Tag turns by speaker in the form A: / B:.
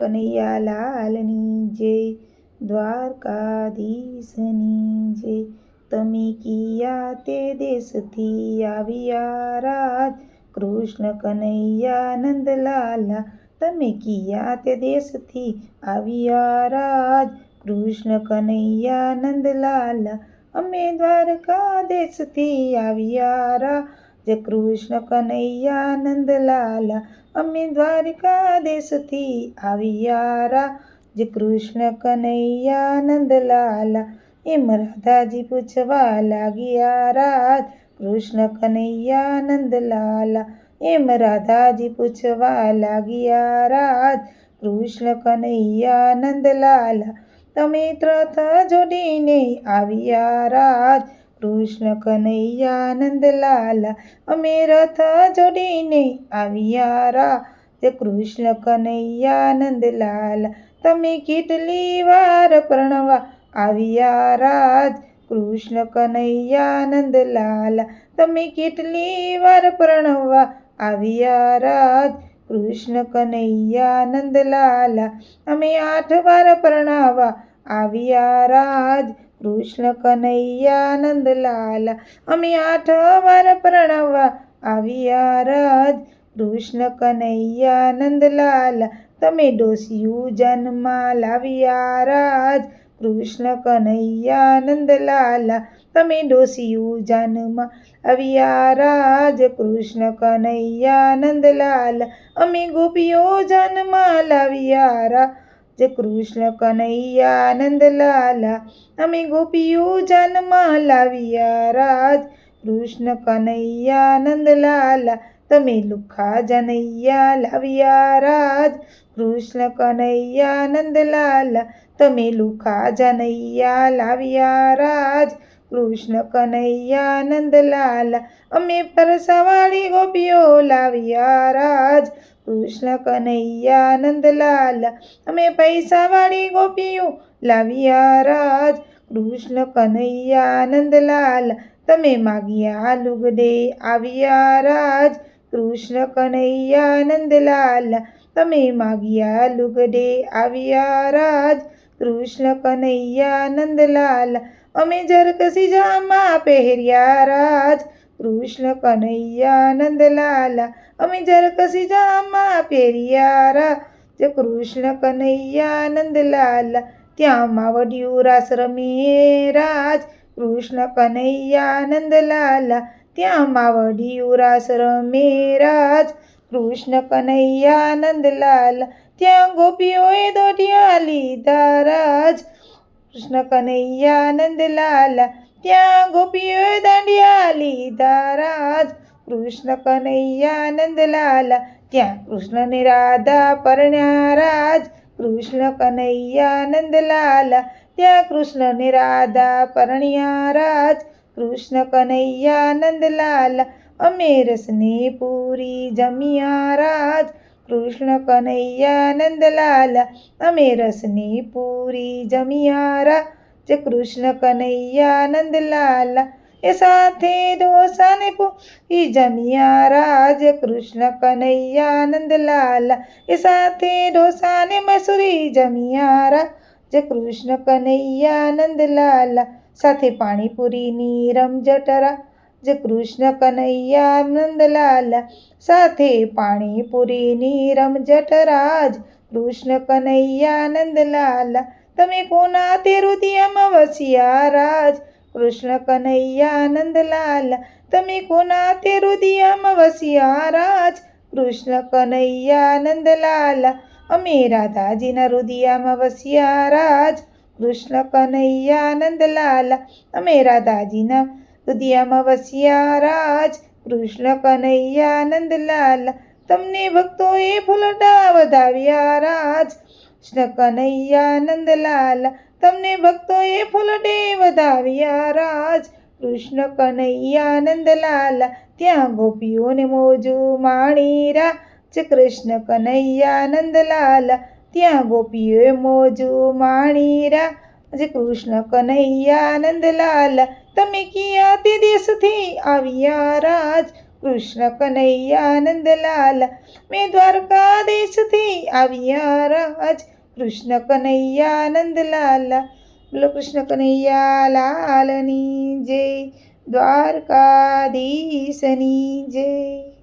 A: કનૈયા લાલની જય દ્વારકાધીશની જય તમે કિયા તે દેશથી આવ્યા રાજ કૃષ્ણ કનૈયા નંદલાલા તમે કિયા તે દેશથી આવ્યા રાજ કૃષ્ણ કનૈયા નંદલાલા અમે દ્વારકા દેશથી આવ્યા રાજ કૃષ્ણ કનૈયા, નંદલાલા, અમે દેશથી આવ્યા જય કૃષ્ણ કનૈયા, નંદલાલા એમ રાધાજી પૂછવા લાગ્યા કૃષ્ણ કનૈયા, નંદલાલા એમ રાધાજી પૂછવા લાગ્યા રાજ કૃષ્ણ કનૈયા, નંદલાલા, તમે ત્રથ જોડીને આવ્યા રાજ કૃષ્ણ કનૈયા નંદલાલા અમે રથ જોડીને આવ્યા રાજ કૃષ્ણ કનૈયા નંદલાલા તમે કેટલી વાર પ્રણવા આવ્યા રાજ કૃષ્ણ કનૈયા નંદલાલા તમે કેટલી વાર પ્રણવા આવ્યા રાજ કૃષ્ણ કનૈયા નંદલાલા અમે આઠ વાર પ્રણાવા આવ્યા રાજ કૃષ્ણ કનૈયા આનંદલાલ અમે આઠ વાર પ્રણવા આવ્યા રાજ કૃષ્ણ કનૈયા, નંદલાલા, તમે ડોસિયું જન્મા લાવ્યા રાજ કૃષ્ણ કનૈયા, નંદલાલા, તમે ડોસિયું જાનમાં આવ્યા રાજ કૃષ્ણ કનૈયા, નંદલાલા, અમે ગોપીઓ જન્મા લાવ્યા રાજ કૃષ્ણ કનૈયા, નંદલાલા, અમે ગોપીઓ જન્મમાં લાવ્યા રાજ. કૃષ્ણ કનૈયા, નંદલાલા, તમે લુખા જનૈયા લાવ્યા રાજ. કૃષ્ણ કનૈયા, નંદલાલા, તમે લુખા જનૈયા લાવ્યા રાજ. કૃષ્ણ કનૈયા, નંદલાલા, અમે પરસાવાળી ગોપીઓ લાવ્યા રાજ કૃષ્ણ કનૈયા, નંદલાલા, અમે પૈસાવાળી ગોપીઓ લાવ્યા રાજ કૃષ્ણ કનૈયા, નંદલાલા, તમે માગ્યા લુગડે આવ્યા રાજ કૃષ્ણ કનૈયા, નંદલાલા, તમે માગ્યા લુગડે આવ્યા રાજ કૃષ્ણ કનૈયા નંદલાલા, અમે જરકસી જામા પહેર્યા રાજ. કૃષ્ણ કનૈયા નંદલાલા, અમે જરકસી જામા પહેર્યા રાજ. કૃષ્ણ કનૈયા નંદલાલા ત્યાં માવડિયું રાસ રમીએ રાજ. કૃષ્ણ કનૈયા નંદલાલા ત્યાં માવડિયું રાસ રમે રાજ. કૃષ્ણ કનૈયા નંદલાલા ત્યાં ગોપીઓએ દોઢિયા લીધા રાજ કૃષ્ણ કનૈયા નંદલાલ ત્યાં ગોપીઓએ દાંડિયા લીધા રાજ કૃષ્ણ કનૈયા નંદલાલ ત્યાં કૃષ્ણને રાધા પરણ્યા રાજ કૃષ્ણ કનૈયા નંદલાલ ત્યાં કૃષ્ણને રાધા પરણ્યા રાજ કૃષ્ણ કનૈયા નંદલાલ અમે રસને પૂરી જમ્યા રાજ કૃષ્ણ કનૈયા નંદલાલા અમે રસની પૂરી જમિયારા. જે કૃષ્ણ કનૈયા નંદલાલા એ સાથે ડોસાને પૂરી જમિયારા. જે કૃષ્ણ કનૈયા નંદલાલા એ સાથે ડોસાને મસૂરી જમિયારા. જે કૃષ્ણ કનૈયા નંદલાલા સાથે પાણીપુરીની રમઝટરા. જ કૃષ્ણ કનૈયા નંદલાલ સાથે પાણીપુરીની રમઝટ રાજ કૃષ્ણ કનૈયા નંદલાલ, તમે કોના તે રુદિયામાં વસ્યા રાજ? કૃષ્ણ કનૈયા નંદલાલ, તમે કોના તે રુદિયામાં વસ્યા રાજ? કૃષ્ણ કનૈયા નંદલાલ, અમે રાધાજીના રુદિયામાં વસ્યા રાજ. કૃષ્ણ કનૈયા નંદલાલ, અમે રાધાજીના રુદિયામાં વસ્યા રાજ, કૃષ્ણ કનૈયા, નંદલાલ, તમને ભક્તોએ ફૂલડા વધાવ્યા રાજ. કૃષ્ણ કનૈયા, નંદલાલ, તમને ભક્તોએ ફૂલડે વધાવ્યા રાજ. કૃષ્ણ કનૈયા, નંદલાલ, ત્યાં ગોપીઓને મોજુ માણી રાજ. કૃષ્ણ કનૈયા, નંદલાલ, ત્યાં ગોપીઓએ મોજુ માણી રાજ કૃષ્ણ કનૈયા નંદલાલા તમે કિયા તે દેશથી આવ્યા રાજ? કૃષ્ણ કનૈયા નંદલાલા મેં દ્વારકાધીશથી આવ્યા રાજ. કૃષ્ણ કનૈયા નંદલાલા બોલો કૃષ્ણ કનૈયા લાલની જય, દ્વારકાધીશની જય.